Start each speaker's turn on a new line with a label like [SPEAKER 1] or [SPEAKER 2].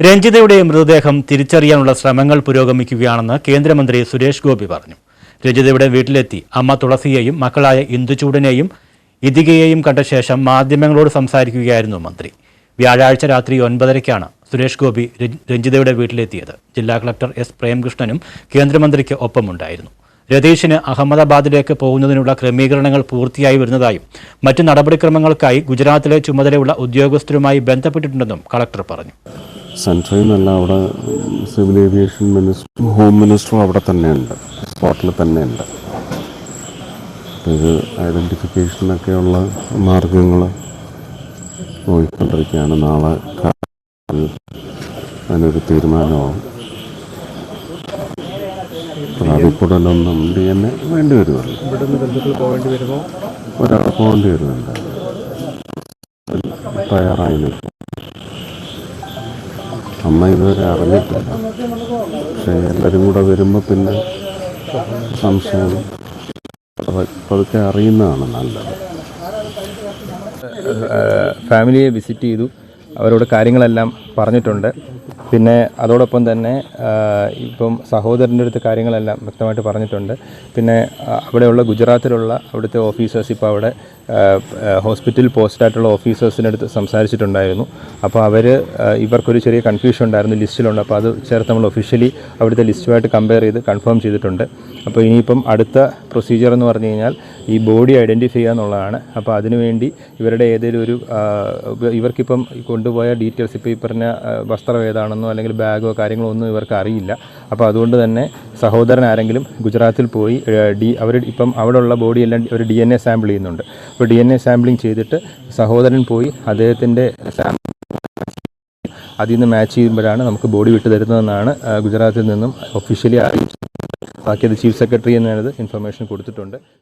[SPEAKER 1] രഞ്ജിതയുടെ മൃതദേഹം തിരിച്ചറിയാനുള്ള ശ്രമങ്ങൾ പുരോഗമിക്കുകയാണെന്ന് കേന്ദ്രമന്ത്രി സുരേഷ് ഗോപി പറഞ്ഞു. രഞ്ജിതയുടെ വീട്ടിലെത്തി അമ്മ തുളസിയെയും മക്കളായ ഇന്ദുചൂടനെയും ഇതികയെയും കണ്ട ശേഷം മാധ്യമങ്ങളോട് സംസാരിക്കുകയായിരുന്നു മന്ത്രി. വ്യാഴാഴ്ച രാത്രി ഒൻപതരയ്ക്കാണ് സുരേഷ് ഗോപി രഞ്ജിതയുടെ വീട്ടിലെത്തിയത്. ജില്ലാ കളക്ടർ എസ് പ്രേംകൃഷ്ണനും കേന്ദ്രമന്ത്രിക്ക് ഒപ്പമുണ്ടായിരുന്നു. രതീഷിന് അഹമ്മദാബാദിലേക്ക് പോകുന്നതിനുള്ള ക്രമീകരണങ്ങൾ പൂർത്തിയായി വരുന്നതായും മറ്റ് നടപടിക്രമങ്ങൾക്കായി ഗുജറാത്തിലെ ചുമതലയുള്ള ഉദ്യോഗസ്ഥരുമായി ബന്ധപ്പെട്ടിട്ടുണ്ടെന്നും കളക്ടർ പറഞ്ഞു.
[SPEAKER 2] സെൻട്രയിൽ നിന്നല്ല അവിടെ civil aviation minister home minister അവിടെ തന്നെയുണ്ട്. സ്പോട്ടിൽ തന്നെയുണ്ട്. ഇത് ഐഡന്റിഫിക്കേഷനൊക്കെയുള്ള മാർഗങ്ങൾ നോക്കിക്കൊണ്ടിരിക്കുകയാണ്. നാളെ അതിനൊരു തീരുമാനമാവും. ഡി എൻ എ വേണ്ടി വരുമല്ലോ. ഒരാൾ പോകേണ്ടി വരുന്നുണ്ട്. തയ്യാറായി നിൽക്കും അമ്മ ഇതുവരെ അറിഞ്ഞിട്ടില്ല. പക്ഷേ എല്ലാവരും കൂടെ വരുമ്പോൾ പിന്നെ സംശയം. അതൊക്കെ അറിയുന്നതാണ് നല്ലത്.
[SPEAKER 3] ഫാമിലിയെ വിസിറ്റ് ചെയ്തു. അവരോട് കാര്യങ്ങളെല്ലാം പറഞ്ഞിട്ടുണ്ട്. പിന്നെ അതോടൊപ്പം തന്നെ ഇപ്പം സഹോദരന്റെ അടുത്ത് കാര്യങ്ങളെല്ലാം വ്യക്തമായിട്ട് പറഞ്ഞിട്ടുണ്ട്. പിന്നെ അവിടെയുള്ള ഗുജറാത്തിലുള്ള അവിടുത്തെ ഓഫീസേഴ്സ് ഇപ്പോൾ അവിടെ ഹോസ്പിറ്റൽ പോസ്റ്റായിട്ടുള്ള ഓഫീസേഴ്സിന്റെ അടുത്ത് സംസാരിച്ചിട്ടുണ്ടായിരുന്നു. അപ്പോൾ അവർ ഇവർക്കൊരു ചെറിയ കൺഫ്യൂഷൻ ഉണ്ടായിരുന്നു ലിസ്റ്റിലുണ്ട്. അപ്പോൾ അത് ചേർത്ത് നമ്മൾ ഒഫീഷ്യലി അവിടുത്തെ ലിസ്റ്റുമായിട്ട് കമ്പയർ ചെയ്ത് കൺഫേം ചെയ്തിട്ടുണ്ട്. അപ്പോൾ ഇനിയിപ്പം അടുത്ത പ്രൊസീജിയർ എന്ന് പറഞ്ഞു കഴിഞ്ഞാൽ ഈ ബോഡി ഐഡന്റിഫൈ ചെയ്യുക എന്നുള്ളതാണ്. അപ്പോൾ അതിനുവേണ്ടി ഇവരുടെ ഏതെങ്കിലും ഒരു ഇവർക്കിപ്പം കൊണ്ടുപോയ ഡീറ്റെയിൽസ് ഇപ്പോൾ ഈ ആ, വസ്ത്രം ഏതാണെന്നോ അല്ലെങ്കിൽ ബാഗോ കാര്യങ്ങളോ ഒന്നും ഇവർക്ക് അറിയില്ല. അപ്പോൾ അതുകൊണ്ട് തന്നെ സഹോദരൻ ആരെങ്കിലും ഗുജറാത്തിൽ പോയി ഡി അവർ ഇപ്പം അവിടെയുള്ള ബോഡി എല്ലാം ഒരു ഡി എൻ എ സാമ്പിൾ ചെയ്യുന്നുണ്ട്. അപ്പോൾ ഡി എൻ എ സാമ്പിളിങ് ചെയ്തിട്ട് സഹോദരൻ പോയി അദ്ദേഹത്തിന്റെ സാമ്പിൾ അതിൽ നിന്ന് മാച്ച് ചെയ്യുമ്പോഴാണ് നമുക്ക് ബോഡി വിട്ടു തരുന്നതെന്നാണ് ഗുജറാത്തിൽ നിന്നും ഒഫീഷ്യലി അറിയിച്ചത്. ബാക്കി അത് ചീഫ് സെക്രട്ടറി എന്നത് ഇൻഫർമേഷൻ കൊടുത്തിട്ടുണ്ട്.